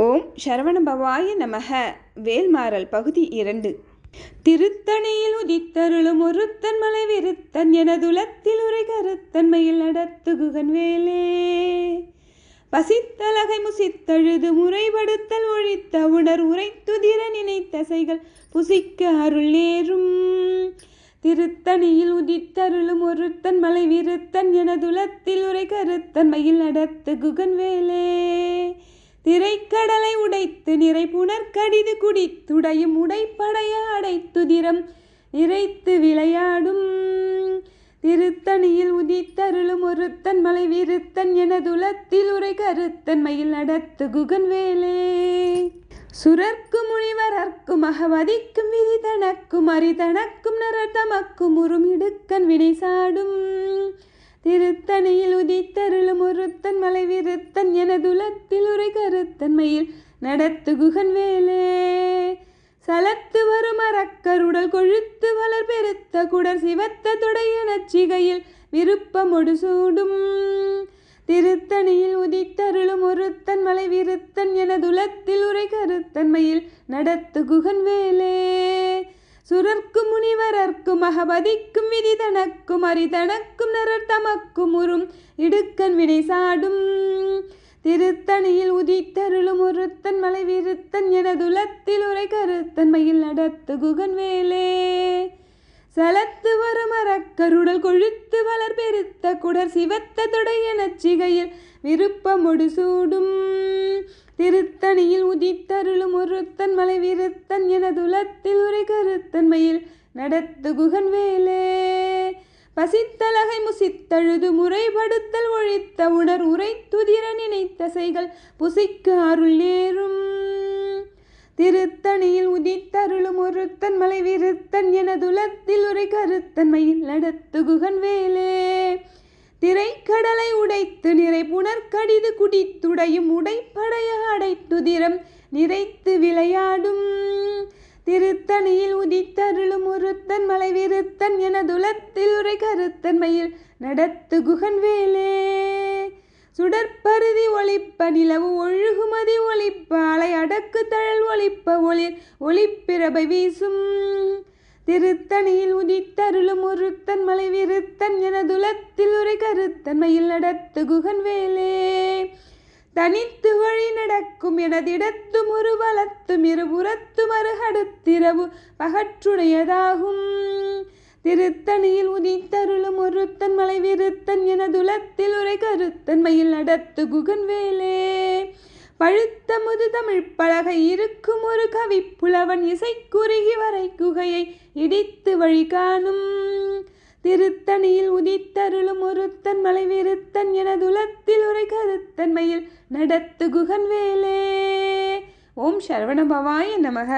ஓம் சரவணபவாய நமக. வேல்மாறல் பகுதி இரண்டு. திருத்தணியில் உதித்தருளும் ஒருத்தன் மலை விருத்தன் எனதுலத்தில் உரை கருத்தன்மையில் நடத்துகுகன் வேலே. பசித்தலகை முசித்தழுது முறைபடுத்தல் ஒழித்த உணர் உரைத்துதிர நினைத்தசைகள் புசிக்க அருள் நேரும். திருத்தணியில் உதித்தருளும் ஒருத்தன் மலை விருத்தன் எனதுலத்தில் உரை கருத்தன்மையில் நடத்து குகன் வேலே. திரைக்கடலை உடைத்து நிறை புனர்கடிது குடித்துடையும் உடைப்படைய அடைத்துதிரம் நிறைத்து விளையாடும். திருத்தணியில் உதித்தருளும் ஒருத்தன் மலை விருத்தன் எனதுலத்தில் உரை கருத்தன்மையில் நடத்து குகன் வேலே. சுரர்க்கும் முனிவரர்க்கும் அகவதிக்கும் விதி தனக்கும் அரிதனக்கும் நரர் தமக்கும் உறும் இடுக்கன் வினை சாடும். திருத்தணியில் உதித்தருளும் ஒருத்தன் மலை விருத்தன் எனதுலத்தில் உரை கருத்தன்மையில் நடத்து குகன் வேலே சலத்து வரும் அறக்கருடல் கொழுத்து வளர் பெருத்த குடர் சிவத்த தொடையன சிகையில் விருப்பமொடு சூடும். திருத்தணியில் உதித்தருளும் ஒருத்தன் மலை விருத்தன் எனதுலத்தில் உரை கருத்தன்மையில் நடத்து குகன் வேலே சுரர்க்கும் முனிவரர்க்கும் அகபதிக்கும் விதிதனக்கும் அரிதனக்கும் நரர் தமக்கும் உறும். இடுக்கன் வினை சாடும். திருத்தணியில் உதித்தருளும் ஒருத்தன் மலை விருத்தன் எனதுலத்தில் உரை கருத்தன் மயில் நடத்து குகன் வேலே சலத்து வரும் அறக்கருடல் கொழுத்து வளர் பெருத்த குடர் சிவத்த தொடைய சிகையில் விருப்பமொடு சூடும். திருத்தணியில் உதித்தருளும் ஒருத்தன் மலை விருத்தன் எனதுலத்தில் உரை கருத்தன்மையில் நடத்து குகன் வேலே. பசித்தலகை முசித்தழுது முறைப்படுத்தல் ஒழித்த உணர் உரை துதிர நினைத்தசைகள் புசிக்கு அருள் நேரும். திருத்தணியில் உதித்தருளும் ஒருத்தன் மலை விருத்தன் எனதுலத்தில் உரை கருத்தன்மையில் நடத்து குகன் வேலே. திரைக்கடலை உடைத்து நிறை புனர்கடிது குடித்துடையும் உடைப்படைய அடைத்துதிரம் நிறைத்து விளையாடும். திருத்தணியில் உதித்தருளும் ஒருத்தன் மலை விருத்தன் எனதுலத்தில் உரை கருத்தன்மையில் நடத்து குகன் வேலே சுடற்பருதி ஒளிப்ப நிலவு ஒழுகுமதி ஒளிப்ப அலை அடக்கு தழல் ஒளிப்ப ஒளிர் ஒளிப்பிரபை வீசும். திருத்தணியில் உதித்தருளும் ஒருத்தன் மலை விருத்தன் என எனதுலத்தில் உரை கருத்தன்மையில் நடத்து குகன் வேலே தனித்து வழி நடக்கும் எனதிடத்தும் ஒரு வலத்தும் இருபுறத்தும் அருகடுத்திரவு பகற்றுடையதாகும். திருத்தணியில் உதித்தருளும் ஒருத்தன் மலை விருத்தன் என எனதுலத்தில் உரை கருத்தன்மையில் நடத்து குகன் வேலே பழுத்த முது தமிழ் பலகை இருக்கும் ஒரு கவி புலவன் இசை குறுகி வரை குகையை இடித்து வழி காணும். திருத்தணியில் உதித்தருளும் ஒருத்தன் மலை விருத்தன் எனதுலத்தில் உரை கருத்தன்மையில் நடத்து குகன் வேலே. ஓம் சரவணபவாய நமக.